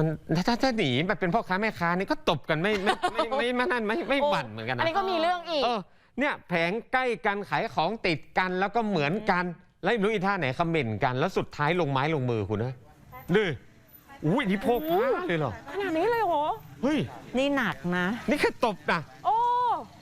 มันถ้าถ้าหนีมาเป็นพ่อค้าแม่ค้านี่ก็ตบกันไม่ไม่ไม่ไม่ไม่นั่นไม่ไม่หวั่นเหมือนกันอันนะนี้ก็มีเรื่องอีก เออเนี่ยแผงใกล้กันขายของติดกันแล้วก็เหมือนกันแล้วไม่รู้อีท่าไหนคอมเมนต์กัน แล้วสุดท้ายลงไม้ลงมือคุณนะดื้ออุ้ยนี่โพกพลาดเลยเหรอขนาดนี้เลยเหรอ เฮ้ยนี่หนักนะ นี่แค่ตบนะโอ้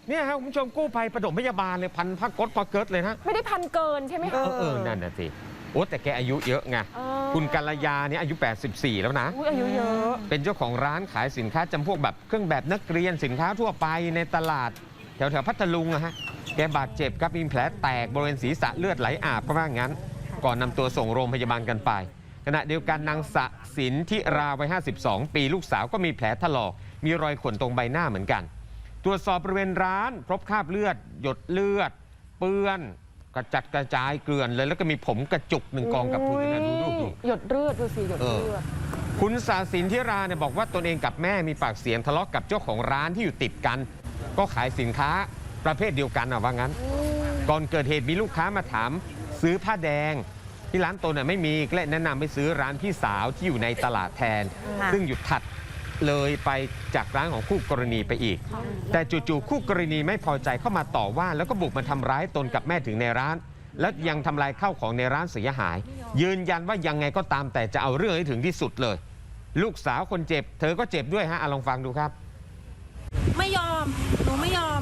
เนี่ยครับคุณผู้ชมกู้ภัยประถมพยาบาลเลยพันพักกดพักเกิดเลยนะไม่ได้พันเกินใช่ไหมเอคะอเออนั่นน่ะสิโอ้แต่แกอายุเยอะไง เออ คุณกัลยาเนี่ยอายุ 84 แล้วนะ อุ้ยอายุเยอะ เป็นเจ้าของร้านขายสินค้าจำพวกแบบเครื่องแบบนักเรียนสินค้าทั่วไปในตลาด แถวแถวๆพัทลุงอะฮะ แกบาดเจ็บครับมีแผลแตกบริเวณศีรษะเลือดไหลอาบก็ว่างั้น ก่อนนำตัวส่งโรงพยาบาลกันไป ขณะเดียวกันนางสะสินทิราวัย 52 ปีลูกสาวก็มีแผลถลอก มีรอยข่วนตรงใบหน้าเหมือนกัน ตรวจสอบบริเวณร้านพบคราบเลือด หยดเลือด เปื้อน กระจัดกระจายเกลื่อนเลย แล้วก็มีผมกระจุกหนึ่งกองกับพื้นนะดูดูดู หยดเลือดดูสิหยดเออเลือด คุณสาสินทิราเนี่ยบอกว่าตนเองกับแม่มีปากเสียงทะเลาะกับเจ้าของร้านที่อยู่ติดกัน ก็ขายสินค้าประเภทเดียวกันอะว่างั้น ก่อนเกิดเหตุมีลูกค้ามาถามซื้อผ้าแดง ที่ร้านตนน่ะไม่มีก็เลยแนะนำไปซื้อร้านพี่สาวที่อยู่ในตลาดแทน ค่ะ ซึ่งอยู่ถัด เลยไปจากร้านของคู่กรณีไปอีก แต่จู่ๆคู่กรณีไม่พอใจเข้ามาต่อว่า แล้วก็บุกมาทำร้ายตนกับแม่ถึงในร้าน แล้วยังทำลายข้าวของในร้านเสียหาย ยืนยันว่ายังไงก็ตามแต่จะเอาเรื่องให้ถึงที่สุดเลย ลูกสาวคนเจ็บ เธอก็เจ็บด้วยฮะอะลองฟังดูครับ ไม่ยอมหนูไม่ยอม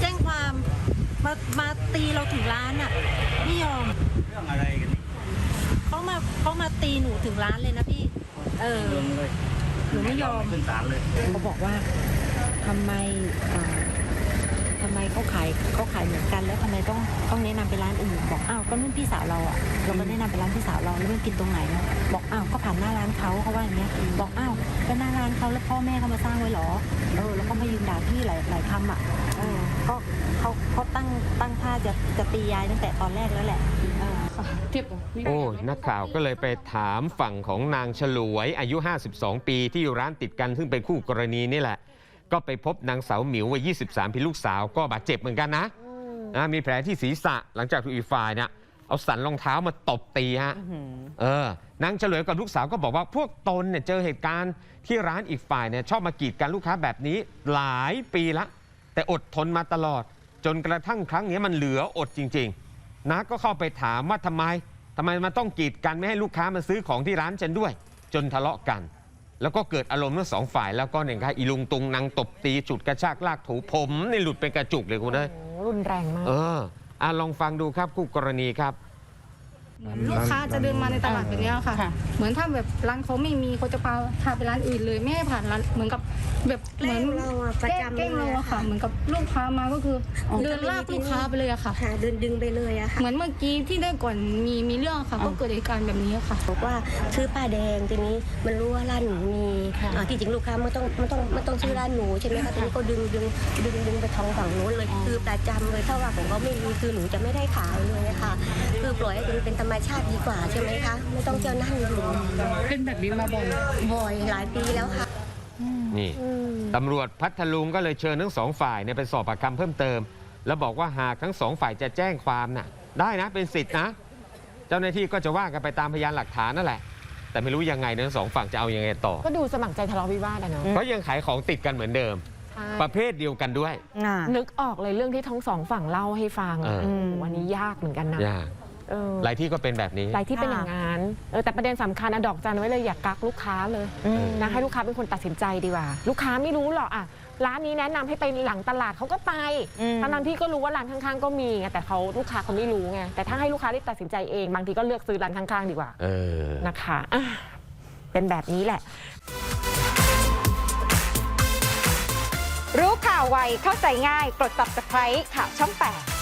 แจ้งความมามาตีเราถึงร้านอะไม่ยอมเรื่องอะไรกันนี่เขามาเขามาตีหนูถึงร้านเลยนะพี่ เออเรื่องเลย หนูไม่ยอมขึ้นศาลเลยเขาบอกว่าทำไมอ่าทำไมเขาขายเขาขายเหมือนกัน แล้วทำไมต้องต้องแนะนำไปร้านอื่นบอกอ้าวก็นู่นพี่สาวเราอะเราก็แนะนำไปร้านพี่สาวเราแล้วมันกินตรงไหนอะบอกอ้าวก็ผ่านหน้าร้านเขาเขาว่าอย่างเงี้ยบอกอ้าวก็หน้าร้านเขาแล้วพ่อแม่เขามาสร้างไว้หรอเออแล้วก็มายืนด่าพี่หลายหลายคำอะเออก็เขาเขาตั้งตั้งท่าจะจะตียายตั้งแต่ตอนแรกแล้วแหละ โอ้ยนักข่าวก็เลยไปถามฝั่งของนางฉลวยอายุ 52 ปีที่อยู่ร้านติดกันซึ่งเป็นคู่กรณีนี่แหละ ก็ไปพบนางสาวหมิววัย 23ปีลูกสาวก็บาดเจ็บเหมือนกันนะนะมีแผลที่ศีรษะหลังจากถูกอีกฝ่ายเนี่ยเอาสันรองเท้ามาตบตีฮะเออนางฉลวยกับลูกสาวก็บอกว่าพวกตนเนี่ยเจอเหตุการณ์ที่ร้านอีกฝ่ายเนี่ยชอบมากีดกันลูกค้าแบบนี้หลายปีละ แต่อดทนมาตลอด จนกระทั่งครั้งนี้มันเหลืออดจริง ๆ นะก็เข้าไปถามว่าทำไมทำไมมันต้องกีดกันไม่ให้ลูกค้ามาซื้อของที่ร้านฉันด้วย จนทะเลาะกัน แล้วก็เกิดอารมณ์ทั้งสองฝ่ายแล้วก็เนี่ยครับอีลุงตุงนางตบตีฉุดกระชากลากถูผมนี่หลุดเป็นกระจุกเลยคุณเอ้ย โอ้รุนแรงมาก เอออะลองฟังดูครับคู่กรณีครับ ลูกค้าจะเดินมาในตลาดแบบเนี้ยค่ะ เหมือนถ้าแบบร้านเขาไม่มีเขาจะพาพาไปร้านอื่นเลยไม่ให้ผ่านร้านเหมือนกับแบบเหมือนแกล้งเราอะประจำแกล้งเลยเราอะอะค่ะ เหมือนกับลูกค้ามาก็คืออเดินลากลูกค้าไปเลยอะค่ะค่ะเดินดึงไปเลยอะค่ะเหมือนเมื่อกี้ที่ได้ก่อนมีมีเรื่องค่ะ ก็เกิดเหตุการณ์แบบนี้ค่ะบอกว่าซื้อผ้าแดงทีนี้มันรู้ว่าร้านหนูมีอ่าที่จริงลูกค้าไม่ต้องไม่ต้องไม่ต้องซื้อร้านหนูใช่ไหมคะทีนี้ก็ดึงดึงดึงดึงไปทางฝั่งโน้นเลยคือประจำเลยถ้าว่าของเขาไม่มีคือหนูจะไม่ได้ขายเลยอะค่ะ คือปล่อยให้เป็นธรรมชาติดีกว่าใช่ไหมคะ ไม่ต้องเจ้านั่งอยู่เป็นแบบนี้มาบ่อยบ่อยหลายปีแล้วค่ะ นี่อืมตำรวจพัทลุงก็เลยเชิญทั้งสองฝ่ายเนี่ยไปสอบปากคำเพิ่มเติม แล้วบอกว่าหากทั้งสองฝ่ายจะแจ้งความน่ะ ได้นะเป็นสิทธินะ เจ้าหน้าที่ก็จะว่ากันไปตามพยานหลักฐานนั่นแหละ แต่ไม่รู้ยังไงนะทั้งสองฝั่งจะเอายังไงต่อ ก็ดูสมัครใจทะเลาะวิวาทอะเนาะเพราะยังขายของติดกันเหมือนเดิม ใช่ประเภทเดียวกันด้วยน่ะนึกออกเลยเรื่องที่ทั้งสองฝั่งเล่าให้ฟังเออโโหวันนี้ยากเหมือนกันนะ ยาก เออหลายที่ก็เป็นแบบนี้ หลายที่เป็นอย่างนั้นเออแต่ประเด็นสำคัญอะดอกจันไว้เลยอย่ากักลูกค้าเลยอืม นะให้ลูกค้าเป็นคนตัดสินใจดีกว่า ลูกค้าไม่รู้หรอกอะร้านนี้แนะนำให้ไปหลังตลาดเขาก็ไปอืม ทั้งนั้นที่ก็รู้ว่าร้านข้างๆก็มีไงแต่เขาลูกค้าเขาไม่รู้ไงแต่ถ้าให้ลูกค้าได้ตัดสินใจเองบางทีก็เลือกซื้อร้านข้างๆดีกว่า เออ นะคะอะเป็นแบบนี้แหละ รู้ข่าวไวเข้าใจง่าย กด subscribe ข่าวช่อง 8